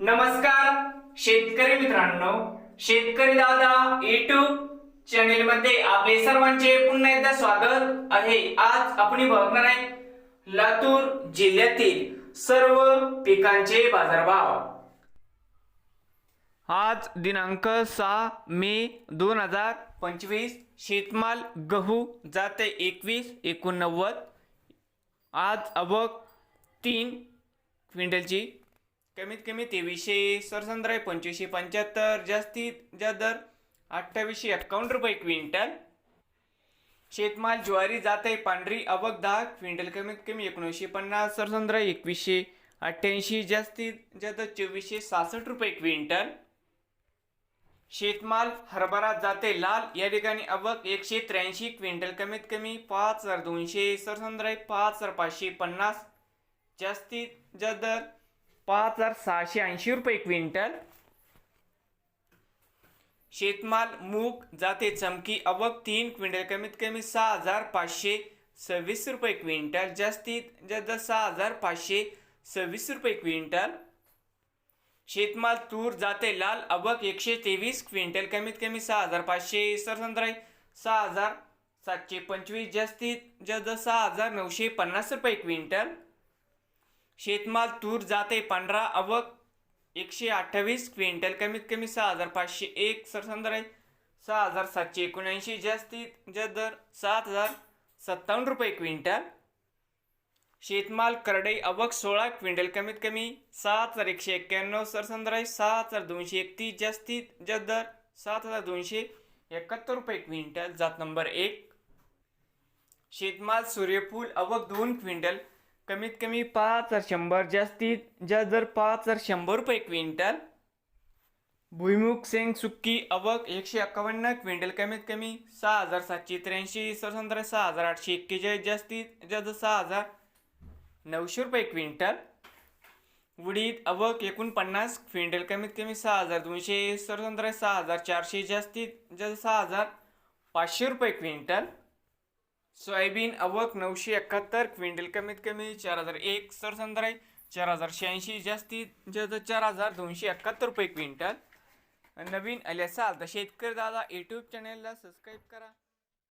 नमस्कार शेतकरी मित्रांनो. शेतकरी दादा युट्यूब चॅनेल मध्ये आपले सर्वांचे पुन्हा एकदा स्वागत आहे. आज आपण बघणार आहे लातूर जिल्ह्यातील सर्व पिकांचे बाजारभाव. आज दिनांक सहा मे दोन हजार पंचवीस शेतमाल गहू जाते एकवीस एकोणनव्वद. आज अवक तीन क्विंटलची. कमीत कमी तेवीसशे सरसंद्राय पंचवीसशे पंच्याहत्तर जास्तीत जास्त दर अठ्ठावीसशे एक्कावन्न रुपये क्विंटल. शेतमाल ज्वारी जात आहे पांढरी अवक दहा क्विंटल कमीत कमी एकोणीसशे पन्नास सरसंद्र एकवीसशे अठ्ठ्याऐंशी जास्तीत जास्त चोवीसशे सहासष्ट रुपये क्विंटल. शेतमाल हरभरा जाते लाल या ठिकाणी अवक एकशे त्र्याऐंशी क्विंटल कमीत कमी पाच हजार दोनशे सरसंद्राय पाच हजार पाचशे पन्नास जास्तीत जास्त दर पाच हजार सहाशे ऐंशी रुपये क्विंटल. शेतमाल मूग जाते चमकी अवक तीन क्विंटल कमीत कमी सहा हजार पाचशे सव्वीस रुपये क्विंटल. जास्तीत जास्त सहा हजार पाचशे सव्वीस रुपये क्विंटल. शेतमाल तूर जाते लाल अवक एकशे तेवीस क्विंटल कमीत कमी सहा हजार पाचशे सरसंद्राई सहा हजार सातशे पंचवीस. जास्तीत जास्त सहा हजार नऊशे पन्नास रुपये क्विंटल. शेतमाल तूर जाते पांढरा अवक एकशे अठ्ठावीस क्विंटल कमीत कमी सहा हजार पाचशे एक सरसंद्राई सहा हजार सातशे एकोणऐंशी जास्तीत जास्त दर सात हजार सत्तावन्न रुपये क्विंटल. शेतमाल करडई अवक सोळा क्विंटल कमीत कमी सात हजार एकशे एक्क्याण्णव सरसंद्राई सात हजार दोनशे एकतीस जास्तीत जास्त दर सात हजार दोनशे एकाहत्तर रुपये क्विंटल जात नंबर एक. शेतमाल सूर्यफूल अवक दोन क्विंटल कमीत कमी पाच हजार शंभर. जास्तीत जास्त जर पाच हजार शंभर रुपये क्विंटल भुईमुख सेंग सुक्की अवक एकशे एक्कावन्न क्विंटल कमीत कमी सहा हजार सातशे त्र्याऐंशी सरसंद्र सहा हजार आठशे एक्केचाळीस जास्तीत जास्त सहा हजार नऊशे रुपये क्विंटल उडीद अवक एकोणपन्नास क्विंटल कमीत कमी सहा हजार दोनशे सरसंद्र सहा हजार चारशे जास्तीत जास्त सहा हजार पाचशे रुपये क्विंटल सोयाबीन आवक नऊशे एकाहत्तर क्विंटल कमीत कमी चार हजार एक सरसंद्राई चार हजार शहाऐंशी जास्तीत जास्त चार हजार दोनशे एकाहत्तर रुपये क्विंटल. नवीन आले असाल तर शेतकरी दादा यूट्यूब चॅनेलला सबस्क्राईब करा.